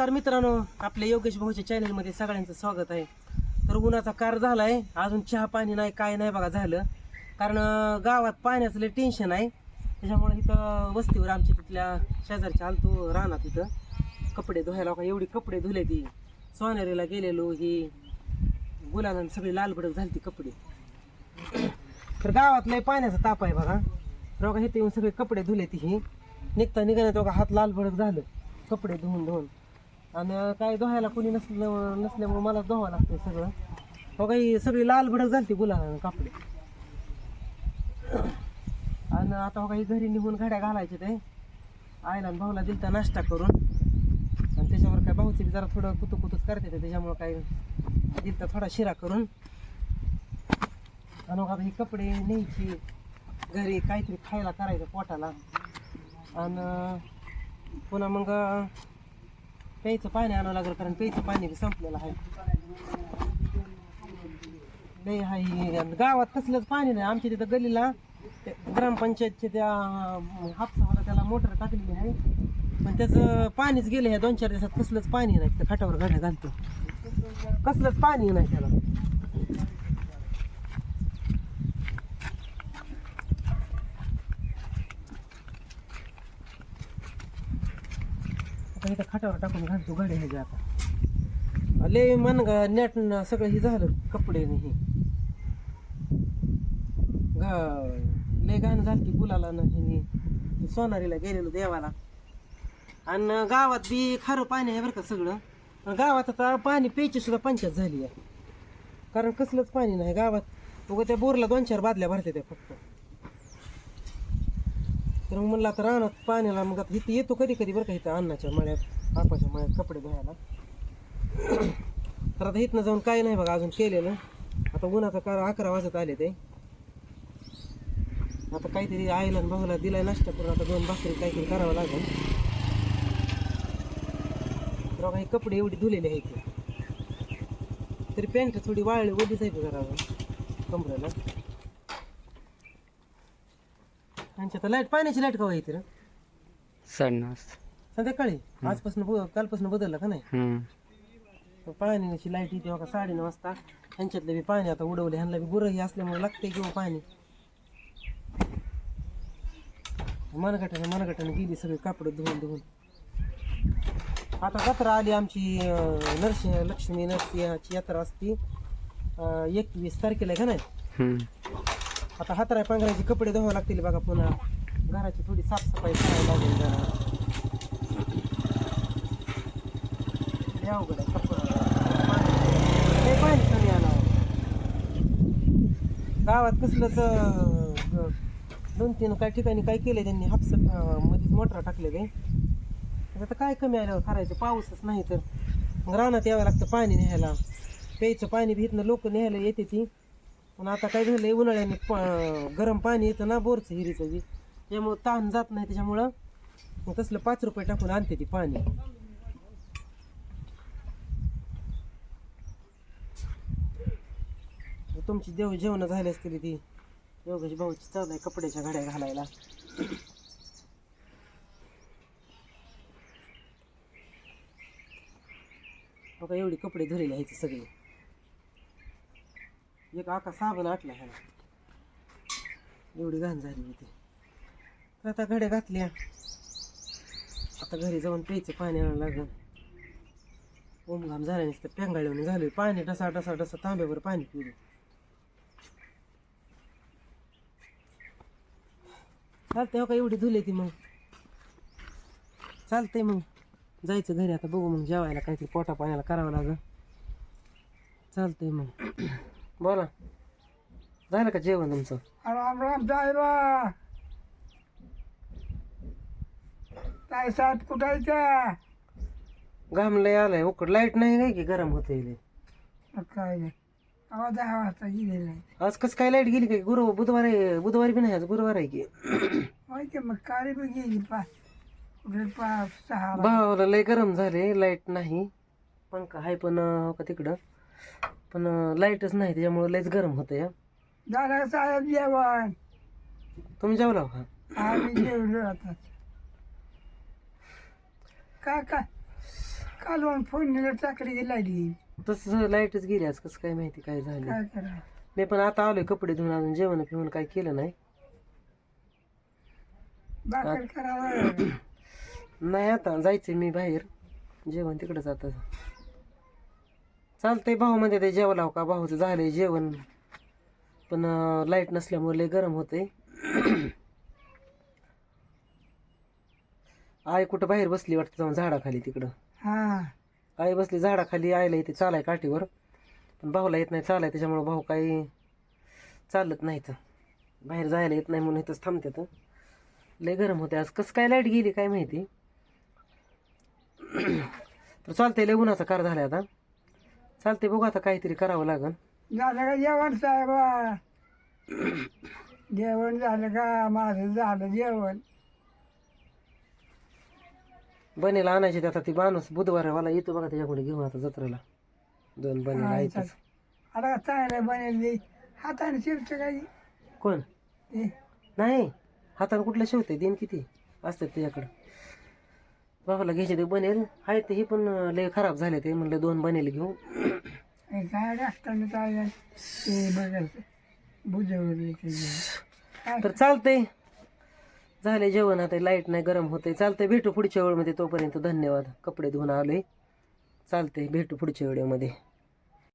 तर मित्रांनो आपल्या योगेश भाऊच्या चॅनलमध्ये सगळ्यांचं स्वागत आहे. तर उन्हाचा कार झालाय अजून चहा पाणी नाही काय नाही बघा झालं. कारण गावात पाण्याचं लय टेन्शन आहे. त्याच्यामुळे इथं वस्तीवर आमच्या तिथल्या शेजारच्या आलतो राहणार तिथं कपडे धुवायला का एवढी कपडे धुले ती. सोनेरीला गेलेलो ही गुलाला सगळी लाल भडक झाली ती कपडे. तर गावात लय पाण्याचा ताप आहे बघा. रोगा इथे येऊन सगळे कपडे धुले ती ही. निघता निघण्यात बघा हात लाल भडक झालं. कपडे धुवून धुवून. आणि काय धुवायला कोणी नसलं नसल्यामुळे मला धुवावं लागतंय सगळं. हो काही सगळी लाल भडक झाली गुलाला कपडे. आणि आता हो ही घरी निघून घड्या घालायचे ते. आईला आणि भाऊला दिलता नाश्ता करून. आणि त्याच्यावर काय भाऊचे बी जरा थोडं कुतू कुतूच करते ते त्याच्यामुळं काय दिलता थोडा शिरा करून. आणि मग आता हे कपडे न्यायची. घरी काहीतरी खायला करायचं पोटाला. आणि पुन्हा मग प्यायचं पाणी आणावं लागलं कारण प्यायचं पाणी बी संपलेलं आहे. लय हाय. गावात कसलंच पाणी नाही. आमच्या तिथं गलीला ते ग्रामपंचायतच्या त्या हापसावाला त्याला मोटर टाकलेली आहे. पण त्याचं पाणीच गेलं ह्या दोन चार दिवसात कसलंच पाणी नाही. त्या खाटावर घाण्या घालतो. कसलंच पाणी नाही त्याला. आता इथं खाटावर टाकून घालतो गाडी ह्याच्या आता. लय मन ग नेट सगळं हे झालं कपडे हे. गा लय घाण झालं की गुलाला नाही सोनारीला गेलेलो देवाला. आणि गावात बी खारं पाणी आहे बरं का सगळं. पण गावात आता पाणी प्यायची सुद्धा पंचायत झाली आहे. कारण कसलंच पाणी नाही गावात. उगा त्या बोरला दोन चार बादल्या भरते त्या फक्त. तर मग म्हणलं आता रानात पाण्याला मग आता इथे येतो कधी कधी बरं का इथं अन्नाच्या मळ्यात आपाच्या मळ्यात कपडे धुवायला. तर आता इथनं जाऊन काय नाही बघा अजून केलेलं. आता उन्हाचा कार अकरा वाजत आले ते. आता काहीतरी आईला आणि भाऊला दिलाय नाश्ता करून आता दोन भाकरी काहीतरी करावं लागेल. तर बघा हे कपडे एवढे धुलेले आहेत तरी पॅन्ट थोडी वाळली ओलीच आहे करावं कमरेला. त्यांच्या तर लाइट पाण्याची लाइट कवा येते रे? साडेनऊ संध्याकाळी? आजपासून कालपासून बदललं का नाही? तर पाण्याची लाइट येते बघा साडेनऊ वाजता. ह्यांच्यातलं बी पाणी आता उडवले ह्यांना बी गुरंही असल्यामुळे लागते किंवा पाणी. मनगटाने मनगटाने गेली सगळी कापड धुवून धुवून. आता जत्रा आली आमची अं, नरसिंह लक्ष्मी नरसिंहाची यात्रा असती. एकवीस तारखेला आहे का नाही? आता हातराय पांघरायचे कपडे धुवावे लागतील बघा पुन्हा. घराची थोडी साफसफाई करायला लागेल जरा. अवघड आहे कपडा पाणी कमी आला गावात कसलंच दोन तीन काही ठिकाणी काय केलंय त्यांनी हापस मध्येच मोटर टाकले आता काय कमी आल्यावर करायचं? पाऊसच नाही तर. रानात यावं लागतं पाणी न्यायला. प्यायचं पाणी भीतनं लोक न्यायला येते ती. पण आता काय झालंय उन्हाळ्याने पा गरम पाणी येतं ना बोरचं हिरीचं बी. त्यामुळं ताण जात नाही त्याच्यामुळं मग तसलं पाच रुपये टाकून आणते ती पाणी. तुमची देव जेवण झाली असतील ती. योगेश भाऊची चालू आहे कपड्याच्या घड्या घालायला. बघा एवढी कपडे धरलेले आहेत सगळे. एक आका साबण आटला ह्याला. एवढी घाण झाली होती तर आता घड्या घातल्या. आता घरी जाऊन प्यायचं पाणी आणायला लागेल. ओम घाम झाला नसतं. पेंगाळीवर झालं पाणी डसा डसा डसा तांब्यावर पाणी पिलं चालतंय हो का? एवढी धुले ती मग. चालतंय मग. जायचं घरी आता. बघू मग जेवायला काहीतरी पोटा पाण्याला करावं लागेल. चालतंय मग. बोला. झालं का जेवण तुमचं? राम राम साहेबा काय सात कुठायच्या घाम लय आलाय उकड. लाइट नाही काय की गरम होत काय नाही. आवाज दहा वाजता गेलेला आहे. आज कसं काय लाइट गेली काय गुरु बुधवार आहे बुधवारी बी नाही आज गुरुवार आहे की. माहिती आहे, मग काळी बी गेली पा. कुठे सहा भावाला लय गरम झाले लाइट नाही. पंखा आहे पण अं, का तिकडं? पण लाईटच नाही त्याच्यामुळे लयच गरम होतं या. झालं साहेब जेवण. तुम्ही जेवला का? आम्ही जेवलो आता. काय काय कालवण फोडणीला टाकली की लागली तसं लाईटच गेली आज कसं काय माहिती काय झालं. काय करा मी पण आता आलोय कपडे धुवून अजून जेवण पिऊन काय केलं नाही. भाकर करावं. नाही आता जायचंय मी बाहेर. जेवण तिकडंच आता चालतंय भाऊ मध्ये ते जेवला का? भाऊचं झालंय जेवण. पण लाइट नसल्यामुळे लय गरम होतंय. आई कुठं बाहेर बसली वाटतं जाऊन झाडाखाली तिकडं. हा. आई बसली झाडाखाली आईला इथे चालाय काठीवर. पण भाऊला येत नाही चालाय त्याच्यामुळे भाऊ काही चालत नाही तर बाहेर जायला येत नाही म्हणून इथंच थांबतात लय गरम होते आज कसं काय लाइट गेली काय माहिती? तर चालतंय लय उन्हाचा कार झालाय आता. चालतंय बघू आता काहीतरी करावं लागन झालं का जेवण साहेब? जेवण झालं का? माझं झालं जेवण. बनेला आणायचे ते आता ती माणूस बुधवारवाला येतो बघा त्याच्याकडे घेऊन आता जत्रेला. दोन बनेला हा, चालेल. आता चांगलं बनवली हाताने शिवतं काही कोण? ते नाही. हातानं कुठलं शिवते दिन किती? असतात त्याच्याकडं. बाबाला घ्यायचे ते बनेल. आहे ते हे पण लय खराब झाले ते. म्हणलं दोन बनेल घेऊ. हे काय असताना काय ते बघायचं बुजवली ते. काय? तर चालतंय. झाले जेवण आता लाइट नाही गरम होते चालतंय भेटू पुढच्या वेळेमध्ये तोपर्यंत. धन्यवाद. कपडे धुवून आलोय. चालतंय भेटू पुढच्या व्हिडिओमध्ये